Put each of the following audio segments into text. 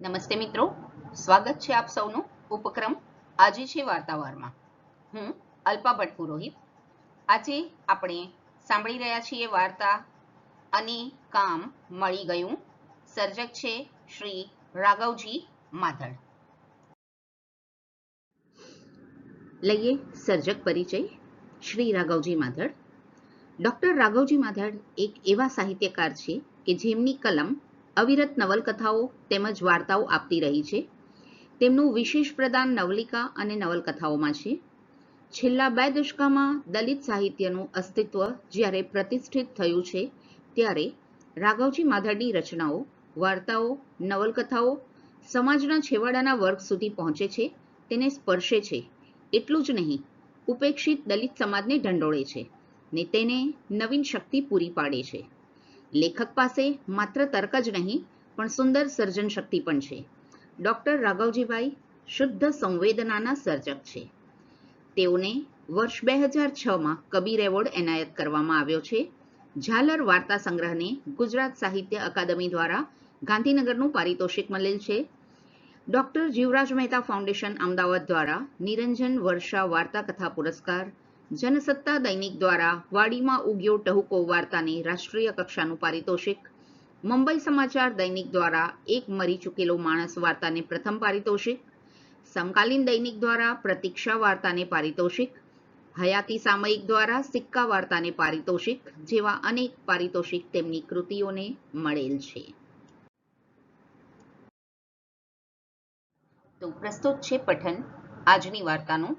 નમસ્તે મિત્રો. સ્વાગત છે આપ સૌનું ઉપક્રમ આજે છે વાર્તાવારમાં. હું અલ્પા ભટ્ટ પુરોહિત આજે આપણે સાંભળી રહ્યા છીએ વાર્તા અને કામ મળી ગયું. સર્જક છે શ્રી રાઘવજી માધડ લઈએ સર્જક પરિચય. શ્રી રાઘવજી માધડ ડોક્ટર રાઘવજી માધડ એક એવા સાહિત્યકાર છે કે જેમની કલમ અવિરત નવલકથાઓ તેમજ વાર્તાઓ આપતી રહી છે. તેમનું વિશેષ પ્રદાન નવલિકા અને નવલકથાઓમાં છે. છેલ્લા બે દશકામાં દલિત સાહિત્યનું અસ્તિત્વ જ્યારે પ્રતિષ્ઠિત થયું છે, ત્યારે રાઘવજી માધડની રચનાઓ, વાર્તાઓ, નવલકથાઓ સમાજના છેવાડાના વર્ગ સુધી પહોંચે છે, તેને સ્પર્શે છે. એટલું જ નહીં, ઉપેક્ષિત દલિત સમાજને ઢંડોળે છે ને તેને નવીન શક્તિ પૂરી પાડે છે. લેખક પાસે માત્ર તર્ક જ નહીં, પણ સુંદર સર્જન શક્તિ પણ છે. ડોક્ટર રાઘવજીભાઈ શુદ્ધ સંવેદનાના સર્જક છે. તેઓને વર્ષ બે હજાર છમાં કબીર એવોર્ડ એનાયત કરવામાં આવ્યો છે. ઝાલર વાર્તા સંગ્રહને ગુજરાત સાહિત્ય અકાદમી દ્વારા ગાંધીનગરનું પારિતોષિક મળેલ છે. ડોક્ટર જીવરાજ મહેતા ફાઉન્ડેશન અમદાવાદ દ્વારા નિરંજન વર્ષા વાર્તા કથા પુરસ્કાર જનસત્તા દૈનિક દ્વારા વાડીમાં ઉગ્યો ટહુકો વાર્તાને રાષ્ટ્રીય કક્ષાનું પારિતોષિક. મુંબઈ સમાચાર દૈનિક દ્વારા એક મરી ચૂકેલો માણસ વાર્તાને પ્રથમ પારિતોષિક. સમકાલીન દૈનિક દ્વારા પ્રતીક્ષા વાર્તાને પારિતોષિક. હયાતી સામયિક દ્વારા સિક્કા વાર્તાને પારિતોષિક, જેવા અનેક પારિતોષિક તેમની કૃતિઓને મળેલ છે. તો પ્રસ્તુત છે પઠન. આજની વાર્તાનું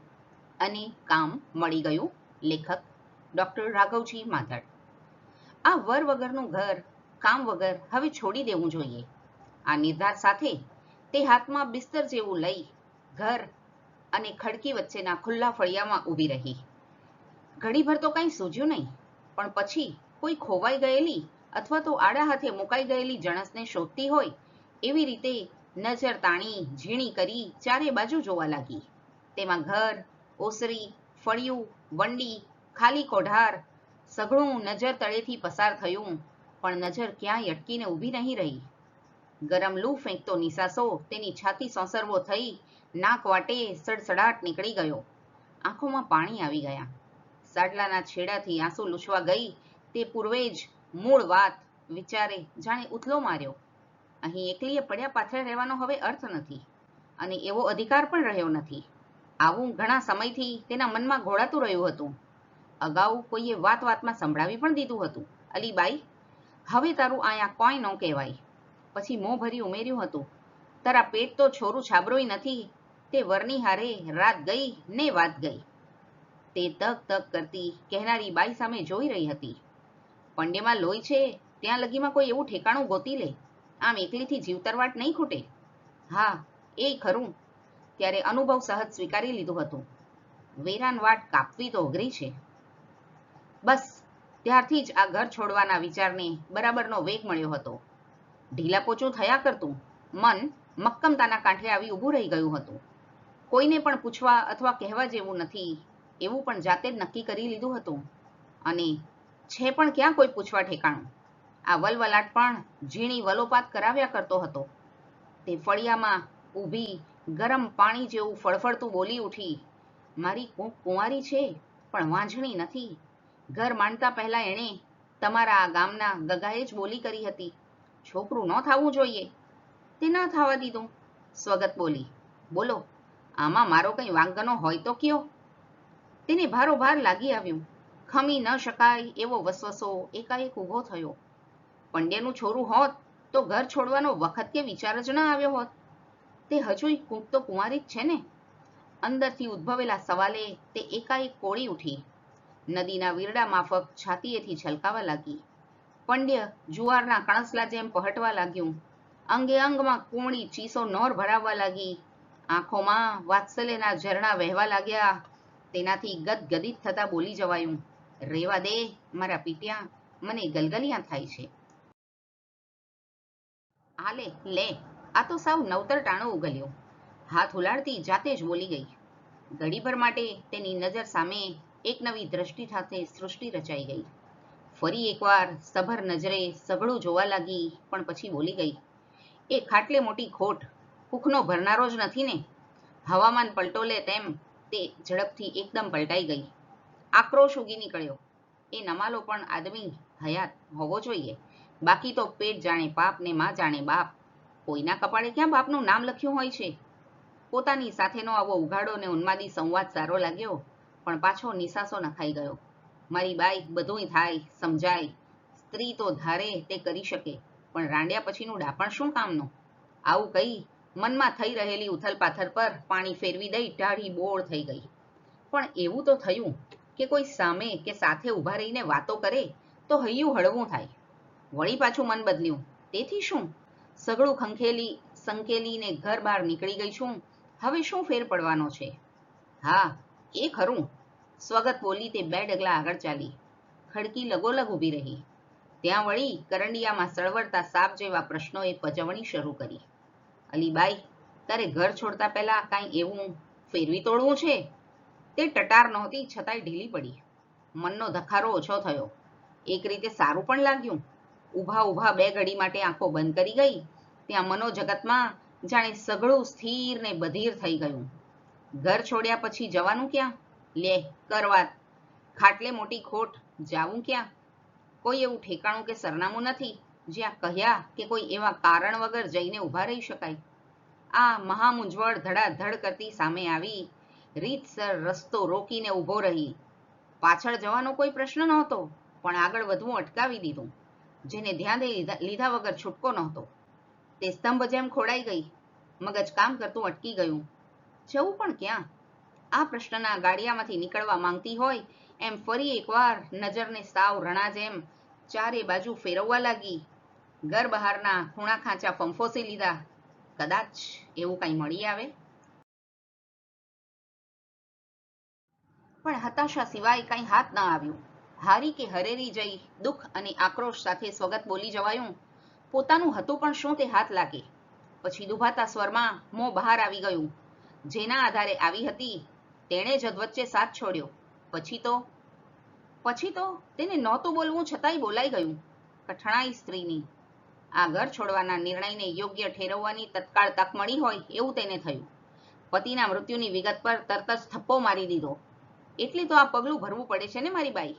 અને કામ મળી ગયું. લેખક ડોક્ટર રાઘવજી માધડ આ વર વગરનું ઘર, કામ વગર હવે છોડી દેવું જોઈએ. આ નિર્ધાર સાથે તે હાથમાં બિસ્તર જેવું લઈ ઘર અને ખડકી વચ્ચેના ખુલ્લા ફળિયામાં ઊભી રહી. ઘડીભર તો કંઈ સૂઝ્યું નહીં, પણ પછી કોઈ ખોવાઈ ગયેલી અથવા તો આડા હાથે મુકાઈ ગયેલી જણસને શોધતી હોય એવી રીતે નજર તાણી, ઝીણી કરી ચારે બાજુ જોવા લાગી. તેમાં ઘર ઓસરી, ફળિયું, વંડી, ખાલી કોઢાર, સઘળું નજર તળેથી પસાર થયું, પણ નજર ક્યાંય અટકીને ઊભી નહીં રહી. ગરમ લૂ ફેંકતો નિસાસો તેની છાતી સોંસરવો થઈ, નાક વાટે સડસડાટ નીકળી ગયો. આંખોમાં પાણી આવી ગયા. સાડલાના છેડાથી આંસુ લૂછવા ગઈ, તે પૂર્વે જ મૂળ વાત, વિચારે, જાણે ઉથલો માર્યો. અહીં એકલીએ પડ્યા પાછળ રહેવાનો હવે અર્થ નથી, અને એવો અધિકાર પણ રહ્યો નથી. આવું ઘણા સમયથી તેના મનમાં ઘોળાતું રહ્યું હતું. અગાઉ કોઈએ વાત વાતમાં સંભળાવી પણ દીધું હતું. અલીબાઈ, હવે તારું આયા કોઈ ન કહેવાય. પછી મોં ભરી ઉમેર્યું હતું, તારા પેટ તો છોરું છાબરોય નથી, તે વરની હારે રાત ગઈ ને વાત ગઈ. તે તક તક કરતી કહેનારી બાઈ સામે જોઈ રહી હતી. પંડેમાં લોહી છે, ત્યાં લગીમાં કોઈ એવું ઠેકાણું ગોતી લે. આમ એકલીથી જીવતરવાટ નહીં ખૂટે. હા, એ ખરું. ત્યારે અનુભવ સહજ સ્વીકારી લીધું હતું. વેરાન વાટ કાપવી તો અઘરી છે. બસ, ત્યારથી જ આ ઘર છોડવાના વિચારને બરાબરનો વેગ મળ્યો હતો. ઢીલા પોચું થયા કરતું, મન મક્કમતાના કાંઠે આવી ઊભું રહી ગયું હતું. કોઈને પણ પૂછવા અથવા કહેવા જેવું નથી, એવું પણ જાતે જ નક્કી કરી લીધું હતું. અને છે પણ ક્યાં કોઈ પૂછવા ઠેકાણું? આ વલવલાટ પણ ઝીણી વલોપાત કરાવ્યા કરતો હતો. તે ફળિયામાં ઊભી ગરમ પાણી જેવું ફળફળતું બોલી ઉઠી, મારી કુંવારી છે, પણ વાંઝણી નથી. ઘર માંડતા પહેલા એણે તમારા આ ગામના ગગાએ જ બોલી કરી હતી, છોકરું ન થવું જોઈએ. તે ન થવા દીધું. સ્વગત બોલી, બોલો, આમાં મારો કંઈ વાંગનો હોય તો કયો? તેને ભારોભાર લાગી આવ્યું. ખમી ન શકાય એવો વસવસો એકાએક ઊભો થયો. પંડ્યાનું છોરું હોત તો ઘર છોડવાનો વખત કે વિચાર જ ન આવ્યો હોત. તે હજુ તો કુંવારી જ છે ને. અંદરથી ઉદ્ભવેલા સવાલે તે એકાએક કોળી ઉઠી. નદીના વીરડા માફક છાતીએથી છલકાવા લાગી. પંડ્ય જુવારના કણસલા જેમ પહટવા લાગ્યું. અંગે અંગમાં કોણી ચીસો નોર ભરાવવા લાગી. આંખોમાં વાત્સલ્યના ઝરણા વહેવા લાગ્યા. તેનાથી ગદગદિત થતા બોલી જવાયું, રેવા દે મારા પીટ્યા, મને ગલગલિયા થાય છે. આ લે લે. આ તો સાવ નવતર ટાણો ઉગલ્યો. હાથ ઉલાડતી જાતે જ બોલી ગઈ. ઘડીભર માટે તેની નજર સામે એક નવી દ્રષ્ટિ સાથે સૃષ્ટિ રચાઈ ગઈ. ફરી એકવાર સભર નજરે સઘળું જોવા લાગી, પણ પછી બોલી ગઈ, એ ખાટલે મોટી ખોટ કુખનો ભરનારો જ નથી ને? હવામાન પલટો લે તેમ તે ઝડપથી એકદમ પલટાઈ ગઈ. આક્રોશ ઉગી નીકળ્યો. એ નમાલો પણ આદમી હયાત હોવો જોઈએ. બાકી તો પેટ જાણે પાપ ને માં જાણે બાપ. કોઈના કપાળે ક્યાં બાપનું નામ લખ્યું હોય છે? પોતાની સાથેનો આવો ઉઘાડો ને ઉન્માદી સંવાદ સારો લાગ્યો, પણ પાછો નિસાસો નખાઈ ગયો. મારી બાઈ, બધુંય થાય, સમજાય. સ્ત્રી તો ધારે તે કરી શકે, પણ રાંડ્યા પછીનું ડાપણ શું કામનું? આવું કહી મનમાં થઈ રહેલી ઉથલપાથલ પર પાણી ફેરવી દઈ ટાઢી બોળ થઈ ગઈ. પણ એવું તો થયું કે કોઈ સામે કે સાથે ઊભા રહીને વાતો કરે તો હૈયું હળવું થાય. વળી પાછું મન બદલ્યું. તેથી શું? સગડું ખંખેલી, સંકેલીને ઘર બહાર નીકળી ગઈ છું. હવે શું ફેર પડવાનો છે? હા, એ ખરું. સ્વગત બોલી તે બે ડગલા આગળ ચાલી. ખડકી લગોલગ ઊભી રહી. ત્યાં વળી કરંડિયામાં સળવળતા સાપ જેવા પ્રશ્નોએ પજવણી શરૂ કરી. અલીબાઈ, તારે ઘર છોડતા પહેલા કાંઈ એવું ફેરવી તોડવું છે? તે ટટાર નહોતી છતાંય ઢીલી પડી. મનનો ધખારો ઓછો થયો. એક રીતે સારું પણ લાગ્યું. ઊભા ઊભા બે ઘડી માટે આંખો બંધ કરી ગઈ. ત્યાં મનોજગતમાં જાણે સઘળું સ્થિર ને બધીર થઈ ગયું. ઘર છોડ્યા પછી જવાનું ક્યાં? લે કરવા ખાટલે મોટી ખોટ, જાવું ક્યાં? કોઈ એવું ઠેકાણું કે સરનામું નથી, જ્યાં કહ્યા કે કોઈ એવા કારણ વગર જઈને ઊભા રહી શકાય. આ મહામૂંઝવણ ધડાધડ કરતી સામે આવી રીતસર રસ્તો રોકીને ઊભો રહી. પાછળ જવાનો કોઈ પ્રશ્ન નહોતો, પણ આગળ વધવું અટકાવી દીધું. જેને ધ્યાને લીધા વગર છૂટકો નહોતો. તે સ્તંભ જેમ ખોડાઈ ગઈ, મગજ કામ કરતું અટકી ગયું. જવું પણ ક્યાં? આ પ્રશ્નના ગાડિયામાંથી નીકળવા માંગતી હોય, એમ ફરી એકવાર નજરને સાવ રણા જેમ ચારે બાજુ ફેરવવા લાગી. ઘર બહારના ખૂણા ખાંચા ફંફોસી લીધા. કદાચ એવું કંઈ મળી આવે? પણ હતાશા સિવાય કંઈ હાથ ન આવ્યું. હારી કે હરેરી જઈ દુઃખ અને આક્રોશ સાથે સ્વગત બોલી જવાયું. પોતાનું હતું પણ શું તે હાથ લાગે? પછી દુભાતા સ્વરમાં મોં બહાર આવી ગયું. જેના આધારે આવી હતી, તેણે જ વચ્ચે સાથ છોડ્યો. પછી તો? પછી તો તેને નહોતું બોલવું છતાંય બોલાઈ ગયું, કઠણાઈ સ્ત્રીની. આ ઘર છોડવાના નિર્ણયને યોગ્ય ઠેરવવાની તત્કાળ તક મળી હોય એવું તેને થયું. પતિના મૃત્યુની વિગત પર તરત જ થપ્પો મારી દીધો. એટલે તો આ પગલું ભરવું પડે છે ને મારી બાઈ?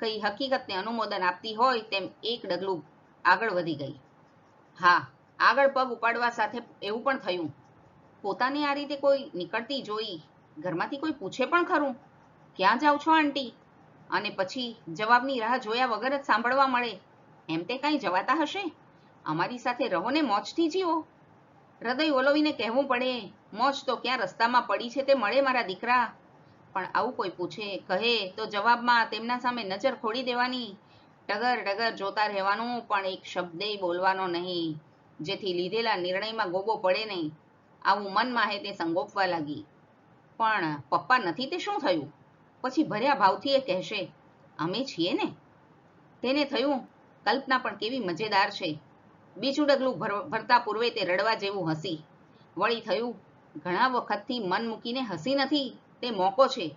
કઈ હકીકતને અનુમોદન આપતી હોય તેમ એક ડગલું આગળ વધી ગઈ. હા, આગળ પગ ઉપાડવા સાથે એવું પણ થયું. પોતાને આ રીતે કોઈ નીકળતી જોઈ ઘરમાંથી કોઈ પૂછે પણ ખરું, ક્યાં જાવ છો, આંટી? અને પછી જવાબની રાહ જોયા વગર જ સાંભળવા મળે, એમ તે કાંઈ જવાતા હશે? અમારી સાથે રહો ને મોજથી જીવો. હૃદય ઓલવીને કહેવું પડે, મોજ તો ક્યાં રસ્તામાં પડી છે તે મળે મારા દીકરા. પણ આવું કોઈ પૂછે? કહે, તો જવાબમાં તેમના સામે નજર ખોડી દેવાની. ટગર ડગર જોતા રહેવાનું પણ એક શબ્દે બોલવાનો નહીં. જેથી લીધેલા નિર્ણયમાં ગોબો પડે નહીં. આવું મનમાં હે તે સંગોપવા લાગી. પણ પપ્પા નથી તે શું થયું? પછી ભર્યા ભાવથી એ કહેશે, અમે છીએ ને? તેને થયું, કલ્પના પણ કેવી મજેદાર છે. બીજું ડગલું ભરતા પૂર્વે તે રડવા જેવું હસી. વળી થયું, ઘણા વખતથી મન મૂકીને હસી નથી. તે મોકો છે.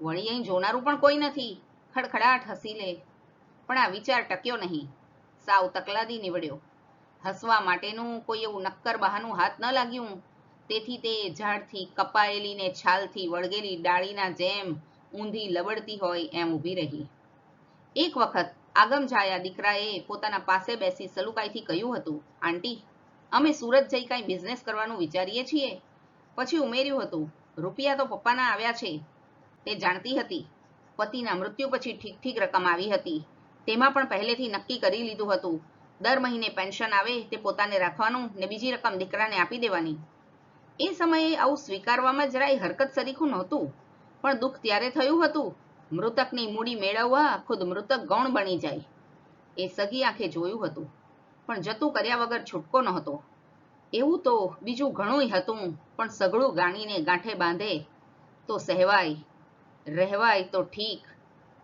વળી અહીં જોનારું પણ કોઈ નથી. ખડખડાટ હસી લે. પણ આ વિચાર ટક્યો નહીં. સાવ તકલાદી નીવડ્યો. હસવા માટેનું કોઈ એવું નક્કર બહાનું હાથ ન લાગ્યું. તેથી તે ઝાડથી કપાયેલી ને છાલથી વળગેલી ડાળીના જેમ ઊંધી લબડતી હોય એમ ઊભી રહી. એક વખત આગમજાયા દીકરાએ પોતાના પાસે બેસી સલુકાઈથી કહ્યું હતું, આંટી, અમે સુરત જઈ કાંઈ બિઝનેસ કરવાનું વિચારીએ છીએ? પછી ઉમેર્યું હતું રૂપિયા તો પપ્પાના આવ્યા છે. તે જાણતી હતી. પતિના મૃત્યુ પછી ઠીક ઠીક રકમ આવી હતી. તેમાં પણ પહેલેથી નક્કી કરી લીધું હતું. દર મહિને પેન્શન આવે તે પોતાને રાખવાનું ને બીજી રકમ દીકરાને આપી દેવાની. એ સમયે આવું સ્વીકારવામાં જરાય હરકત સરીખું નહોતું. પણ દુઃખ ત્યારે થયું હતું. મૃતકની મૂડી મેળવવા ખુદ મૃતક ગૌણ બની જાય. એ સગી આંખે જોયું હતું. પણ જતું કર્યા વગર છૂટકો નહોતો. એવું તો બીજું ઘણુંય હતું, પણ સઘળું ગાણીને ગાંઠે બાંધે તો સહેવાય, રહેવાય તો ઠીક,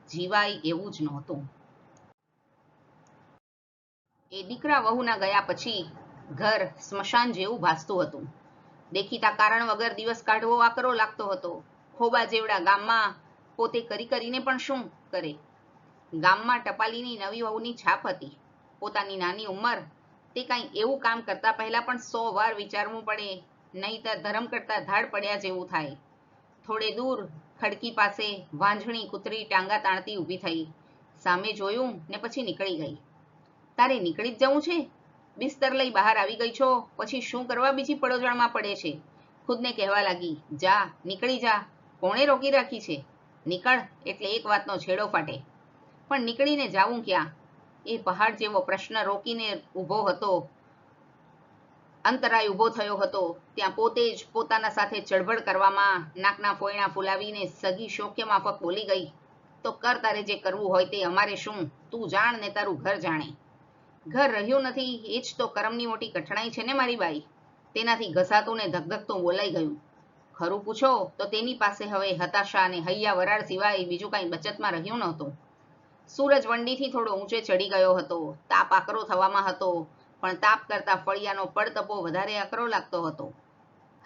જીવાય એવું જ નહોતું. એ દીકરા વહુના ગયા પછી ઘર સ્મશાન જેવું ભાસતું હતું. દેખીતા કારણ વગર દિવસ કાઢવો આકરો લાગતો હતો. ખોબા જેવડા ગામમાં પોતે કરી કરીને પણ શું કરે? ગામમાં ટપાલીની નવી વહુની છાપ હતી. પોતાની નાની ઉંમર તે કાંઈ એવું કામ કરતા પહેલા પણ સો વાર વિચારવું પડે, નહીતર ધર્મ કરતા ધાડ પડ્યા જેવું થાય. થોડે દૂર ખડકી પાસે વાંઝણી કૂતરી ટાંગા તાણતી ઊભી થઈ. સામે જોયું ને પછી નીકળી ગઈ. તારે નીકળી જ જવું છે? બિસ્તર લઈ બહાર આવી ગઈ છો, પછી શું કરવા બીજી પડોજણમાં પડે છે? ખુદને કહેવા લાગી, જા, નીકળી જા. કોણે રોકી રાખી છે? નીકળ, એટલે એક વાતનો છેડો ફાટે. પણ નીકળીને જાવું ક્યાં? એ પહાડ જેવો પ્રશ્ન રોકીને ઊભો હતો. અંતરાય ઊભો થયો હતો. ત્યાં પોતે જ પોતાના સાથે ચળવળ કરવામાં નાકના ફોયણા ફૂલાવીને સગી શોકે માફક બોલી ગઈ, તો કર તારે જે કરવું હોય તે અમારે શું? તું જાણ ને તારું ઘર જાણે. ઘર રહ્યું નથી એ જ તો કરમની મોટી કઠણાઈ છે ને મારી બાઈ. તેનાથી ઘસાતું ને ધગધગતું બોલાઈ ગયું. ખરું પૂછો, તો તેની પાસે હવે હતાશા અને હૈયા વરાળ સિવાય બીજું કાંઈ બચતમાં રહ્યું નહોતું. સૂરજ વંડીથી થોડો ઊંચે ચડી ગયો હતો. તાપ આકરો થવામાં હતો, પણ તાપ કરતા ફળિયાનો પડતપો વધારે આકરો લાગતો હતો.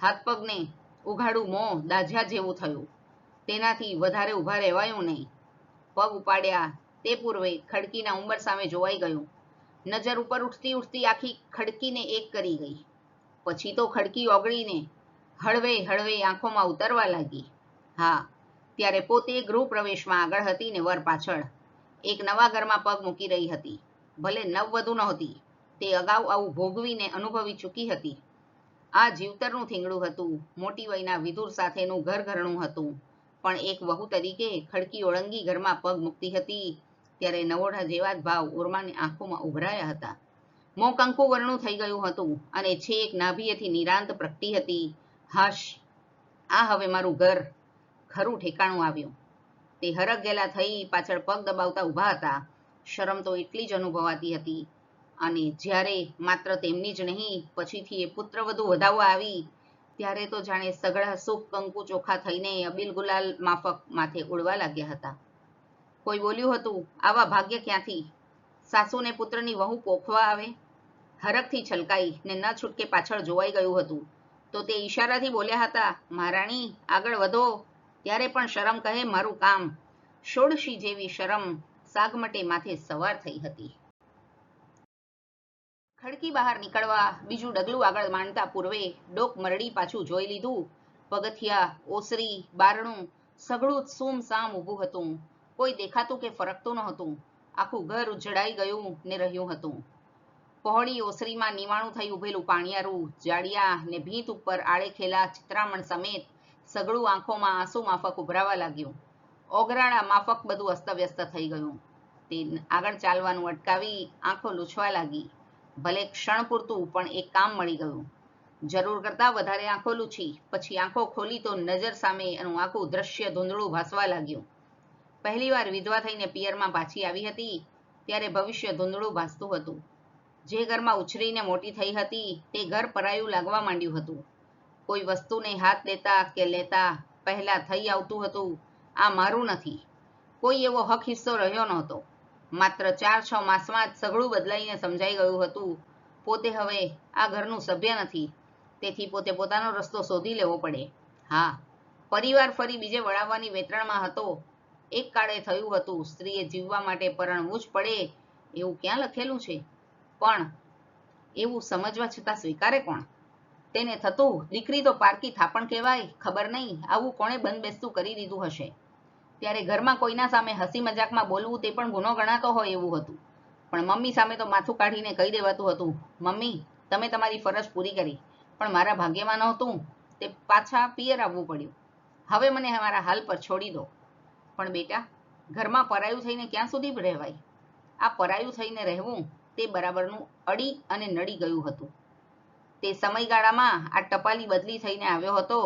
હાથ પગને ઉઘાડું મોં દાઝ્યા જેવું થયું. તેનાથી વધારે ઊભા રહેવાયું નહીં. પગ ઉપાડ્યા તે પૂર્વે ખડકીના ઉંબર સામે જોવાઈ ગયું. નજર ઉપર ઉઠતી ઉઠતી આખી ખડકીને એક કરી ગઈ. પછી તો ખડકી ઓગળીને હળવે હળવે આંખોમાં ઉતરવા લાગી. હા, ત્યારે પોતે ગૃહ પ્રવેશમાં આગળ હતી ને વર પાછળ. એક નવા ઘરમાં પગ મૂકી રહી હતી. ભલે નવવધુ નહોતી, તે અગાઉ આવું ભોગવીને અનુભવી ચૂકી હતી. આ જીવતરનું થીંગડું હતું, મોટી વયના વિધુર સાથેનું ઘર ઘરણું હતું. પણ એક વહુ તરીકે ખડકી ઓળંગી ઘરમાં પગ મૂકતી હતી, ત્યારે નવોઢા જેવા જ ભાવ ઉર્માની આંખોમાં ઉભરાયા હતા. મો કંકુ વર્ણું થઈ ગયું હતું અને છેક નાભીએથી નિરાંત પ્રગટી હતી. હાશ, આ હવે મારું ઘર. ખરું ઠેકાણું આવ્યું. તે હરખ ગયેલા થઈ પાછળ પગ દબાવતા ઊભા હતા. શરમ તો એટલી જ અનુભવાતી હતી. અને જ્યારે માત્ર તેમની જ નહીં, પછીથી એ પુત્રવધુ વધાવવા આવી, ત્યારે તો જાણે સઘળા સુખ કંકુ ચોખા થઈને અબીલ ગુલાલ માફક માથે ઉડવા લાગ્યા હતા. કોઈ બોલ્યું હતું, આવા ભાગ્ય ક્યાંથી? સાસુને પુત્રની વહુ પોખવા આવે? હરખથી છલકાઈ ને ન છૂટકે પાછળ જોવાઈ ગયું હતું. તો તે ઈશારાથી બોલ્યા હતા, મહારાણી, આગળ વધો. ત્યારે પણ શરમ કહે, મારું કામ ષોડશી જેવી શરમ સાગમટે માથે સવાર થઈ હતી. ખડકી બહાર નીકળવા બીજું ડગલું આગળ માંડતા પૂર્વે ડોક મરડી પાછું જોઈ લીધું. પગથિયા, ઓસરી, બારણું સઘળું સૂમસામ ઊભું હતું. કોઈ દેખાતું કે ફરકતું નહોતું. આખું ઘર ઉજડાઈ ગયું ને રહ્યું હતું. પહોળી ઓસરીમાં નિવાણું થઈ ઉભેલું પાણિયારું, જાડિયા ને ભીંત ઉપર આળેખેલા ચિત્રામણ સમેત સઘળું આંખોમાં આંસુ માફક ઉભરાવા લાગ્યું. ઓગરાળા માફક બધું અસ્તવ્યસ્ત થઈ ગયું. તે આગળ ચાલવાનું અટકાવી આંખો લૂછવા લાગી. ભલે ક્ષણ પૂરતું પણ એક કામ મળી ગયું. જરૂર કરતા વધારે આંખો લૂછી, પછી આંખો ખોલી તો નજર સામે એનું આખું દ્રશ્ય ધૂંધળું ભાસવા લાગ્યું. પહેલીવાર વિધવા થઈને પિયરમાં પાછી આવી હતી, ત્યારે ભવિષ્ય ધૂંધળું ભાસતું હતું. જે ઘરમાં ઉછરીને મોટી થઈ હતી, તે ઘર પરાયું લાગવા માંડ્યું હતું. કોઈ વસ્તુને હાથ દેતા કે લેતા પહેલા થઈ આવતું હતું, આ મારું નથી. કોઈ એવો હક હિસ્સો રહ્યો નહોતો. માત્ર ચાર છ માસમાં જ સઘળું બદલાઈને સમજાઈ ગયું હતું, પોતે હવે આ ઘરનું સભ્ય નથી. તેથી પોતે પોતાનો રસ્તો શોધી લેવો પડે. હા, પરિવાર ફરી બીજે વળાવવાની વેતરણમાં હતો. એક કાળે થયું હતું, સ્ત્રીએ જીવવા માટે પરણવું જ પડે એવું ક્યાં લખેલું છે? પણ એવું સમજવા છતાં સ્વીકારે કોણ? તેને થતું દીકરી તો પારકી થાપણ કહેવાય, ખબર નહીં, આવું કોણે બંધબેસતું કરી દીધું હશે? ત્યારે ઘરમાં કોઈના સામે હસી મજાકમાં બોલવું તે પણ ગુનો ગણાતો હોય એવું હતું. પણ મમ્મી સામે તો માથું કાઢીને કહી દેવાતું હતું, મમ્મી, તમે તમારી ફરજ પૂરી કરી, પણ મારા ભાગ્યમાં નહોતું, તે પાછા પિયર આવવું પડ્યું. હવે મને મારા હાલ પર છોડી દો. પણ બેટા, ઘરમાં પરાયું થઈને ક્યાં સુધી રહેવાય? આ પરાયું થઈને રહેવું તે બરાબરનું અડી અને નડી ગયું હતું. તે સમયગાળામાં આ ટપાલી બદલી થઈને આવ્યો હતો.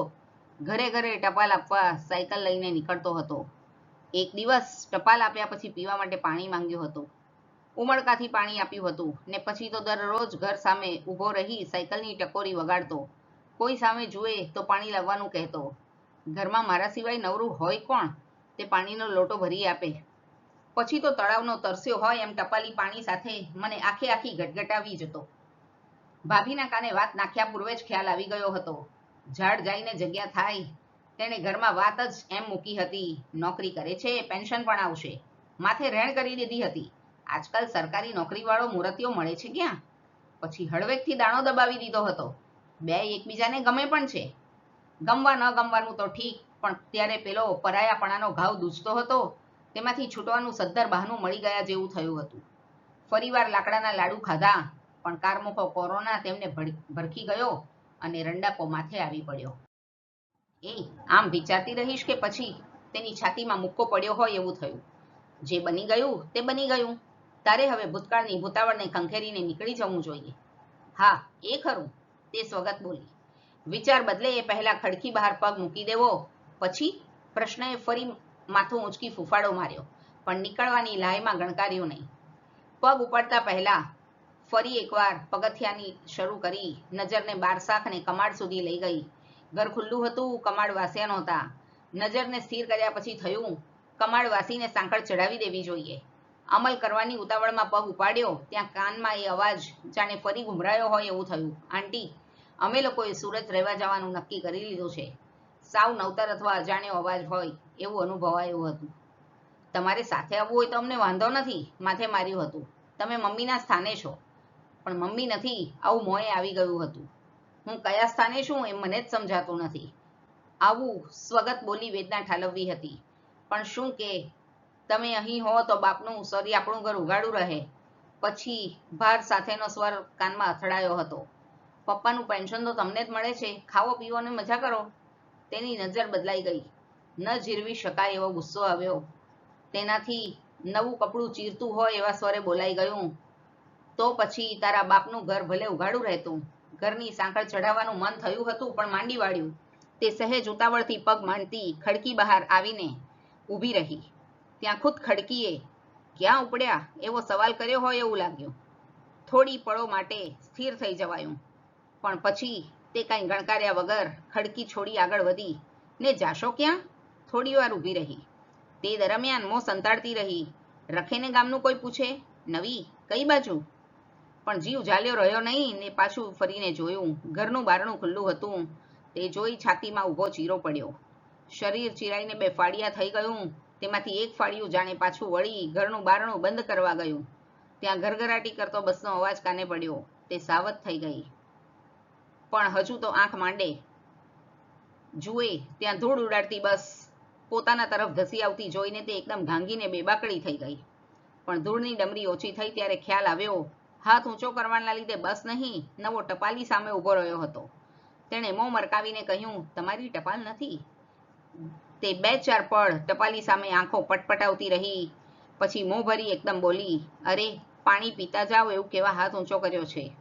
ઘરે ઘરે ટપાલ આપવા સાયકલ લઈને નીકળતો હતો. એક દિવસ ટપાલ આપ્યા પછી પીવા માટે પાણી માંગ્યું હતું. ઉમળકાથી પાણી આપ્યું હતું ને પછી તો દરરોજ ઘર સામે ઊભો રહી સાયકલની ટકોરી વગાડતો. કોઈ સામે જુએ તો પાણી લાવવાનું કહેતો. ઘરમાં મારા સિવાય નવરું હોય કોણ તે પાણીનો લોટો ભરી આપે. પછી તો તળાવનો તરસ્યો હોય એમ ટપાલી પાણી સાથે મને આખે આખી ગટગટાવી જતો. ભાભીના કાને વાત નાખ્યા પૂર્વે જ ખ્યાલ આવી ગયો હતો. ઝાડ જઈને જગ્યા થાય, તેણે ઘરમાં વાત જ એમ મૂકી હતી, નોકરી કરે છે, પેન્શન પણ આવશે. માથે રહેણ કરી દીધી હતી. આજકાલ સરકારી નોકરીવાળો મૂર્તિઓ મળે છે ક્યાં? પછી હળવેકથી દાણો દબાવી દીધો હતો. બે એકબીજાને ગમે પણ છે. ગમવા ન ગમવાનું તો ઠીક, પણ ત્યારે પેલો પરાયાપણાનો ઘાવ દૂજતો હતો. તેમાંથી છૂટવાનું સદ્ધર બહાનું મળી ગયા જેવું થયું હતું. ફરીવાર લાકડાના લાડુ ખાધા પણ કારમુખો કોરોના તેમને ભરખી ગયો અને રંડાપો માથે આવી પડ્યો. એ, આમ વિચારતી રહીશ કે પછી તેની છાતીમાં મુક્કો પડ્યો હોય એવું થયું? જે બની ગયું તે બની ગયું. તારે હવે ભૂતકાળની ભૂતાવળને ખંખેરીને નીકળી જવું જોઈએ. હા, એ ખરું. તે સ્વગત બોલી. વિચાર બદલે એ પહેલા ખડકી બહાર પગ મૂકી દેવો, પછી? પ્રશ્નએ ફરી માથું ઊંચકી ફૂફાડો માર્યો, પણ નીકળવાની લાયમાં ગણકાર્યું નહીં. પગ ઉપાડતા પહેલા ફરી એકવાર પગથિયાની શરૂ કરી. નજરને બારસાખ અને કમાડ સુધી લઈ ગઈ. ઘર ખુલ્લું હતું કમાડ વાસ્યા નહોતા. નજરને સ્થિર કર્યા પછી થયું કમાડ વાસીને સાંકળ ચડાવી દેવી જોઈએ. અમલ કરવાની ઉતાવળમાં પગ ઉપાડ્યો, ત્યાં કાનમાં એ અવાજ, જાણે ફરી ગુમરાયો હોય એવું થયું. આંટી, અમે લોકોએ સુરત રહેવા જવાનું નક્કી કરી લીધું છે. સાવ નવતર અથવા અજાણ્યો અવાજ હોય એવું અનુભવાયું હતું. તમારે સાથે આવવું હોય તો અમને વાંધો નથી, માથે માર્યું હતું. તમે મમ્મીના સ્થાને છો. પણ મમ્મી નથી, આવું મોંએ આવી ગયું હતું. હું કયા સ્થાને છું એ મને જ સમજાતું નથી. આવું સ્વગત બોલી વેદના ઠાલવવી હતી. પણ શું કે, તમે અહીં હો તો બાપનું સોરી આપણું ઘર ઉગાડું રહે. પછી ભાર સાથેનો સ્વર કાનમાં અથડાયો હતો. પપ્પાનું પેન્શન તો તમને જ મળે છે, ખાવો, પીવો અને મજા કરો. તેની નજર બદલાઈ ગઈ. ન જીરવી શકાય એવો ગુસ્સો આવ્યો. તેનાથી નવું કપડું ચીરતું હોય એવા સ્વરે બોલાઈ ગયું. તો પછી તારા બાપનું ઘર ભલે ઉઘાડું રહેતું. ઘરની સાંકળ ચઢાવવાનું મન થયું હતું, પણ માંડી વાળ્યું. તે સહેજ ઉતાવળથી પગ માંડતી ખડકી બહાર આવીને ઊભી રહી. ત્યાં ખુદ ખડકીએ, ક્યાં ઉપડ્યા? એવો સવાલ કર્યો હોય એવું લાગ્યું. થોડી પળો માટે સ્થિર થઈ જવાયું. પણ પછી તે કાંઈ ગણકાર્યા વગર ખડકી છોડી આગળ વધી. ને જાશો ક્યાં? થોડી વાર ઊભી રહી. તે દરમિયાન મોં સંતાડતી રહી. રખેને ગામનું કોઈ પૂછે? નવી? કઈ બાજુ? પણ જીવ જાલ્યો રહ્યો નહીં, ને પાછું ફરીને જોયું. ઘરનું બારણું ખુલ્લું હતું. તે જોઈ છાતીમાં ઊભો ચીરો પડ્યો. શરીર ચીરાઈને બે ફાળિયા થઈ ગયું. તેમાંથી એક ફાળિયું જાણે પાછું વળી ઘરનું બારણું બંધ કરવા ગયું. ત્યાં ઘરઘરાટી કરતો બસનો અવાજ કાને પડ્યો? તે સાવધ થઈ ગઈ. પણ હજુ તો આંખ માંડે. જુએ, ત્યાં ધૂળ ઉડાડતી બસ. પોતાના તરફ ધસી આવતી જોઈને તે એકદમ ઘાંગીને બેબાકડી થઈ ગઈ. પણ ધૂળની ડમરી ઓછી થઈ ત્યારે ખ્યાલ આવ્યો હાથ ઊંચો કરવાના લીધે બસ નહીં, નવો ટપાલી સામે ઊભો રહ્યો હતો. તેણે મોં મરકાવીને કહ્યું, તમારી ટપાલ નથી. તે બે ચાર પળ ટપાલી સામે આંખો પટપટાવતી રહી, પછી મોં ભરી એકદમ બોલી, અરે, પાણી પીતા જાઓ એવું કેવા હાથ ઊંચો કર્યો છે.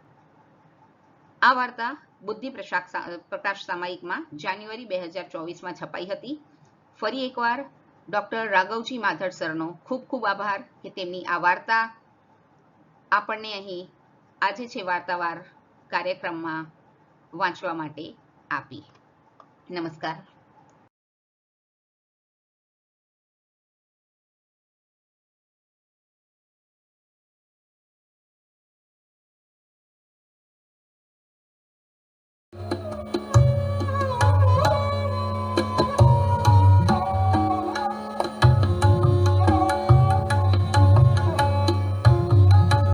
આ વાર્તા બુદ્ધિ પ્રકાશ સામાયિકમાં જાન્યુઆરી બે હજાર ચોવીસમાં છપાઈ હતી. ફરી એકવાર ડૉક્ટર રાઘવજી માધડ સરનો ખૂબ ખૂબ આભાર કે તેમની આ વાર્તા આપણને અહીં આજે છે વાર્તાવાર કાર્યક્રમમાં વાંચવા માટે આપી. નમસ્કાર.